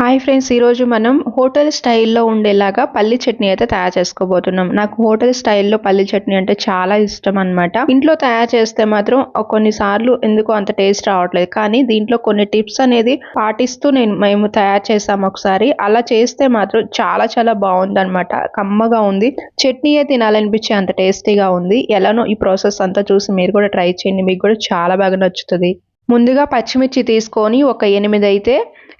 Hi friends ఈరోజు మనం hotel స్టైల్లో ఉండేలాగా పల్లి చట్నీ అయితే తయారు చేసుకోబోతున్నాం. నాకు హోటల్ స్టైల్లో పల్లి చట్నీ అంటే చాలా ఇష్టం అనమాట ఇంట్లో తయారు చేస్తే మాత్రం కొన్నిసార్లు ఎందుకో అంత టేస్ట్ రావట్లేదు. కానీ దీంట్లో కొన్ని టిప్స్ అనేది పాటిస్తూ నేను మేము తయారు చేసాం ఒకసారి. అలా చేస్తే మాత్రం చాలా చాలా బాగుందనమాట కమ్మగా ఉంది. చట్నీయే తినాలనిపించే అంత టేస్టీగా ఉంది. ఎలానో ఈ ప్రాసెస్ అంతా చూసి మీరు కూడా ట్రై చేయండి. మీకు కూడా చాలా బాగా నచ్చుతుంది. ముందుగా పచ్చిమిర్చి తీసుకొని ఒక ఎనిమిది అయితే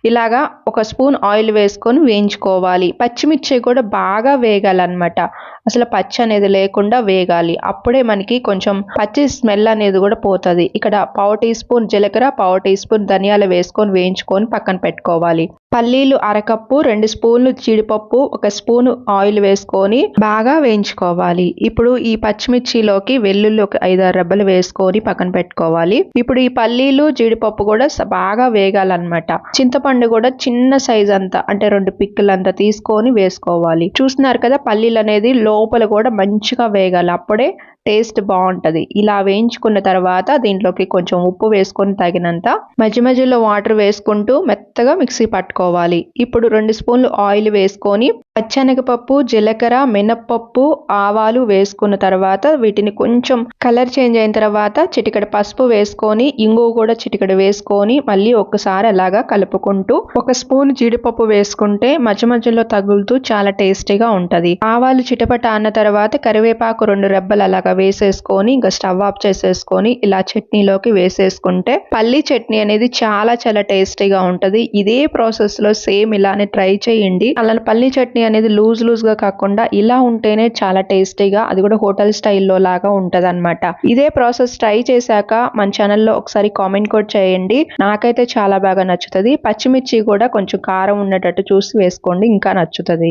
ఇలాగా ఒక స్పూన్ ఆయిల్ వేసుకొని వేయించుకోవాలి. పచ్చిమిర్చి కూడా బాగా వేగాలన్నమాట. అసలు పచ్చి అనేది లేకుండా వేగాలి. అప్పుడే మనకి కొంచెం పచ్చి స్మెల్ అనేది కూడా పోతుంది. ఇక్కడ పావు టీ స్పూన్ జీలకర్ర పావు టీ స్పూన్ ధనియాలు వేసుకొని వేయించుకొని పక్కన పెట్టుకోవాలి. పల్లీలు అరకప్పు రెండు స్పూన్లు జీడిపప్పు ఒక స్పూన్ ఆయిల్ వేసుకొని బాగా వేయించుకోవాలి. ఇప్పుడు ఈ పచ్చిమిర్చిలోకి వెల్లుల్లి ఒక ఐదారు రెబ్బలు వేసుకొని పక్కన పెట్టుకోవాలి. ఇప్పుడు ఈ పల్లీలు జీడిపప్పు కూడా బాగా వేగాలన్నమాట. చింతపండు కూడా చిన్న సైజ్ అంతా అంటే రెండు పిక్కులంతా తీసుకొని వేసుకోవాలి. చూస్తున్నారు కదా పల్లీలు అనేది లోపల కూడా మంచిగా వేగాలి. అప్పుడే టేస్ట్ బాగుంటుంది. ఇలా వేయించుకున్న తర్వాత దీంట్లోకి కొంచెం ఉప్పు వేసుకొని తగినంత మధ్య మధ్యలో వాటర్ వేసుకుంటూ మెత్తగా మిక్సీ పట్టుకోవాలి. ఇప్పుడు రెండు స్పూన్లు ఆయిల్ వేసుకొని పచ్చనగపప్పు జీలకర్ర మినప్పప్పు ఆవాలు వేసుకున్న తర్వాత వీటిని కొంచెం కలర్ చేంజ్ అయిన తర్వాత చిటికడ పసుపు వేసుకొని ఇంగు కూడా చిటికడ వేసుకొని మళ్ళీ ఒక్కసారి అలాగా కలుపుకుంటూ ఒక స్పూన్ జీడిపప్పు వేసుకుంటే మధ్య మధ్యలో తగులుతూ చాలా టేస్టీగా ఉంటది. ఆవాలు చిటపట అన్న తర్వాత కరివేపాకు రెండు రెబ్బలు అలాగా వేసేసుకొని ఇంకా స్టవ్ ఆఫ్ చేసేసుకొని ఇలా చట్నీలోకి వేసేసుకుంటే పల్లి చట్నీ అనేది చాలా చాలా టేస్టీగా ఉంటది. ఇదే ప్రాసెస్లో సేమ్ ఇలానే ట్రై చేయండి. అలా పల్లి చట్నీ అనేది లూజ్ లూజ్గా కాకుండా ఇలా ఉంటేనే చాలా టేస్టీగా అది కూడా హోటల్ స్టైల్లో లాగా ఉంటదన్నమాట. ఇదే ప్రాసెస్ ట్రై చేశాక మన ఛానల్లో ఒకసారి కామెంట్ కూడా చేయండి. నాకైతే చాలా బాగా నచ్చుతుంది. పచ్చిమిర్చి కూడా కొంచెం కారం ఉండేటట్టు చూసి వేసుకోండి ఇంకా నచ్చుతుంది.